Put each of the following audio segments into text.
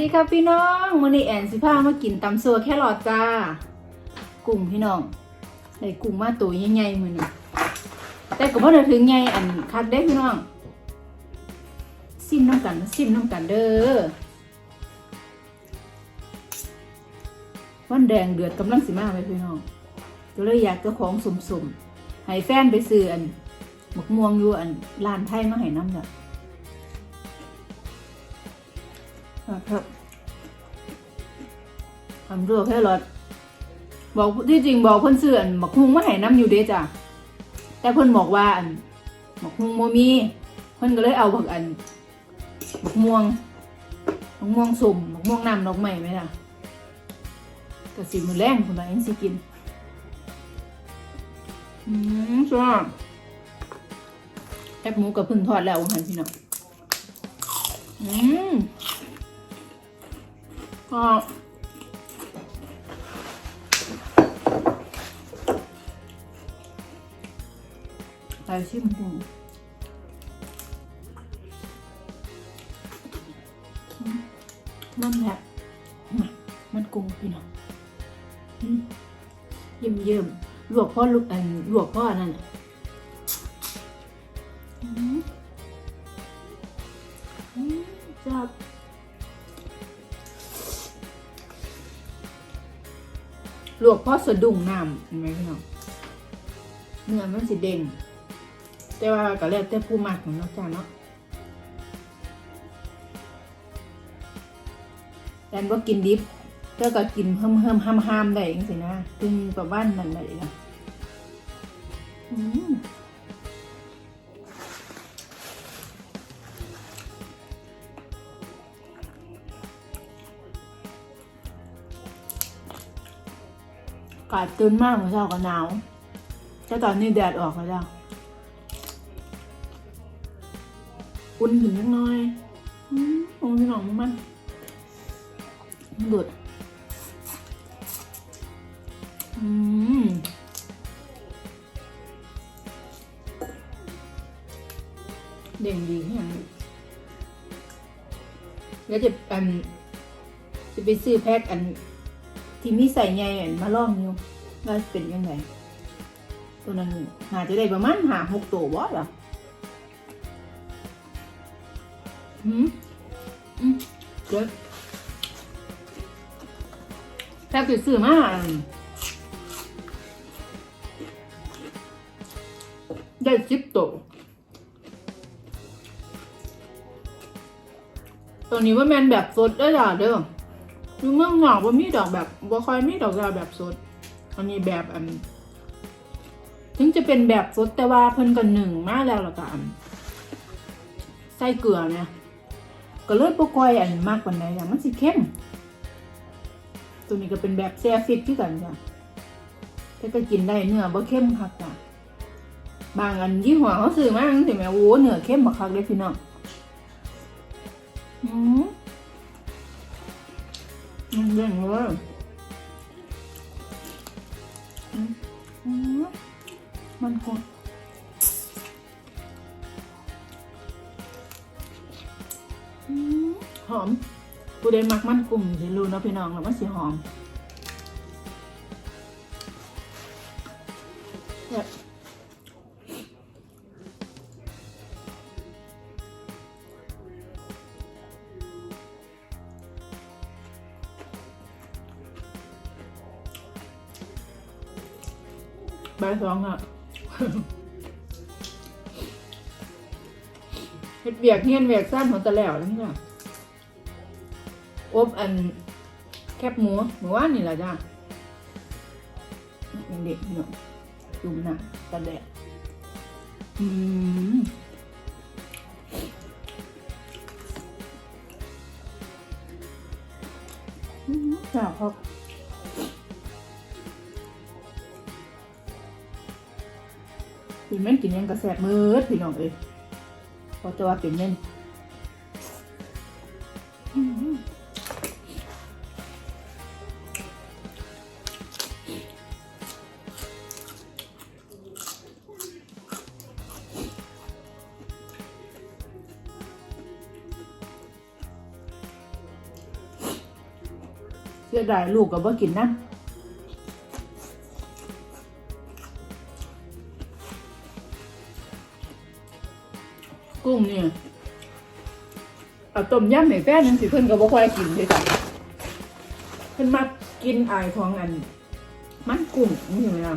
ดีครับพี่น้องมื้อนี้แอนสิพามากินตำซัวแครอทจ้า กุ้งพี่น้องได้กุ้งมาตัวใหญ่ๆมื้อนี้แต่ก็บ่ได้ถึงใหญ่อันคักเด้พี่น้องซิมน้ำกันซิมน้ำกันเด้อวันแดงเดือดกำลังสิมาเลยพี่น้องก็เลยอยากเจ้าของสมๆให้แฟนไปซื้ออันหมกม่วงอยู่อันร้านไทยมาให้น้ำจ้ะค ทำเรือแค่รถบอกที่จริงบอกเพิ่นซื้อนหมักฮุงมาให้น้ำอยู่เด้จ้ะแต่เพิ่นบอกว่าอันหมักฮุงโมมีเพิ่นก็เลยเอาบักอันหมักม่วงหมักม่วงสุ่มหมักม่วงน้ำนกใหม่ไหมล่ะกระสีมือแรงคนละเองสิกินอืมชอบแคบหมูกับพึ่งทอดแล้วหันพี่น้องอืม ก็ไปชิมกุ้งมันแหละมันกุ้งพี่น้องเยี่มเยี่ยมลวกพ่อลูกอันลวกพ่อนั่นน่ะจับ ลวกเพราะสะดุ้งน้ำเห็นไหมพี่น้องเนื้อมันสิเด้งแต่ว่าก็แล้วแต่ผู้มักของเนาะจ้าเนาะแต่ว่ากินดิบก็ก็กินเพิ่มเพิ่มห้ามห้ามได้ยังสินะตึงประบ้านนั่นได้นะอืม กาศตื่นมากเมื่อเช้าก็หนาวแต่ตอนนี้แดดออกแล้วจ้ะอุ่นขึ้นนิดหน่อยอืมโอ้พี่น้องมันมันดุดอืมเด่นดีเนี่ยแล้วจะอันจะไปซื้อแพ็คอัน ที่มีใส่ใหญ่มาล่องอยู่ว่าเป็นยังไงตัวนั้นน่าจะได้ประมาณหาหกตัวบ่หรออืมอืมเดี๋ยวแทบจะซื้อมาอันได้สิบตัวตัวนี้ว่าแมนแบบสดได้จ้ะเด้อ อยู่เมืองนอกว่ามีดอกแบบบ่ค่อยมีดอกดาวแบบสดอันนี้แบบอัน ถึงจะเป็นแบบสดแต่ว่าเพิ่นก็หนึ่งมาแล้วละกันใส่เกลือเนี่ยก็เลยบ่ค่อยอันมากกว่าไหนอย่างมันสิเข้ม ตัวนี้ก็เป็นแบบแซ่ฟิตที่กันจ้ะแต่ก็กินได้เนื้อบ่เข้มคักจ้ะบางอันยี่ห้อเขาซื้อมาจังแม่โอ้เนื้อเข้มบักคักเด้พี่น้องอืม เด้งเลยอืมอืมมันกดอืมหอมกูได้มักมันกลุ่มสิรู้เนาะพี่น้องแล้วมันสิหอม บายสองอะเฮ็ดเบียกเฮียนเบียกสั้นของตะแล้วแล้วเนี่ยอบอันแคบหมูหมูว่านี่แหละจ้ายังเด็กเนาะจุ่มนักตะแดดอืมอืมจ้าครับ เป็นเม่นกินยังกระแสบมืดพี่น้องเอ้ยพอจะว่าเป็นเม่นอื้อหือสียดายลูกก็บ่ากินนะ กุ้งเนี่ยเอาต้มยำให้แฟนจังสิเพิ่นก็บ่ค่อยกินเลยจ้ะเพิ่นมากินอายของอัน มันกุ้งนี่เห็นไหมล่ะ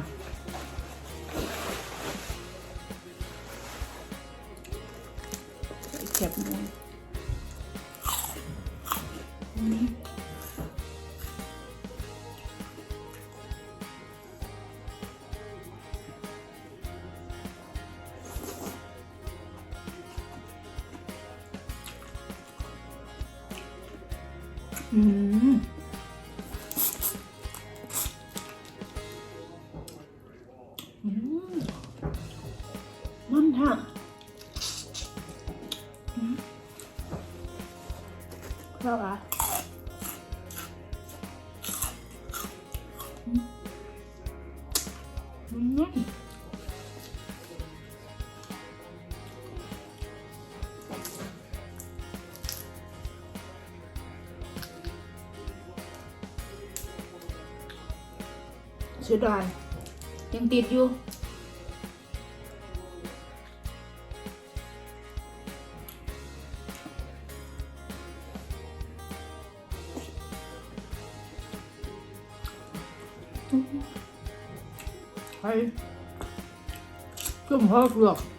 มันท่ะเข้าอะ เสียดายยังติดอยู่ไปก็พ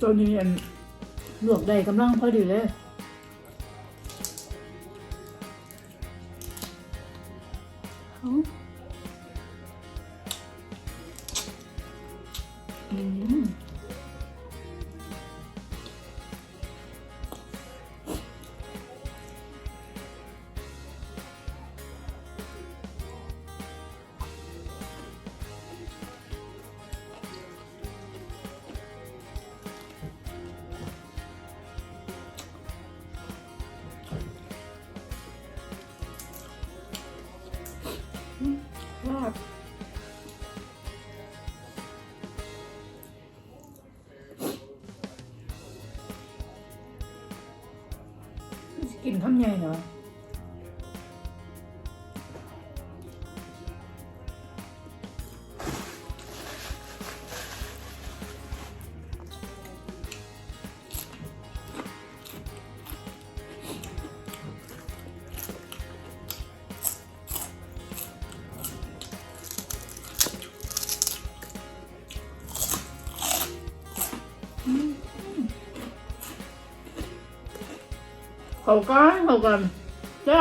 ตัวนี้อันลวกได้กำลังพอดีเลย กินคำใหญ่เนาะ เขากันเขากันแซ่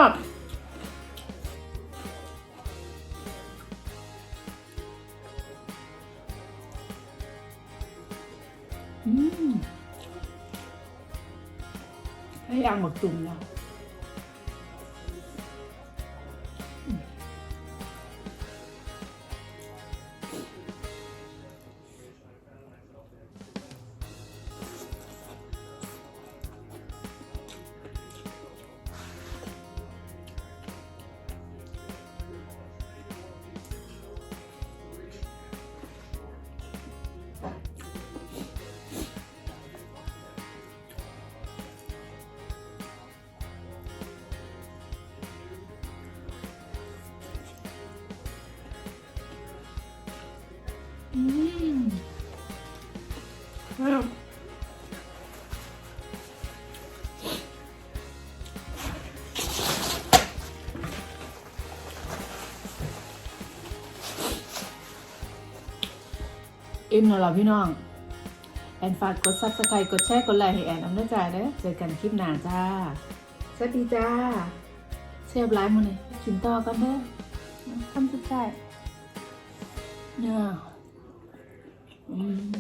อิ่มแล้วล่ะพี่น้อง แอนฝากกดซับสไครต์กดแชร์กดไลค์ให้แอนน้ำเด้อจ้าเด้อเจอกันคลิปหน้าจ้าสวัสดีจ้าเชฟไลฟ์มาเลยกินต่อกันเด้อทำสุดท้ายเนี่ยอื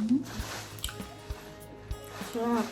มชอบ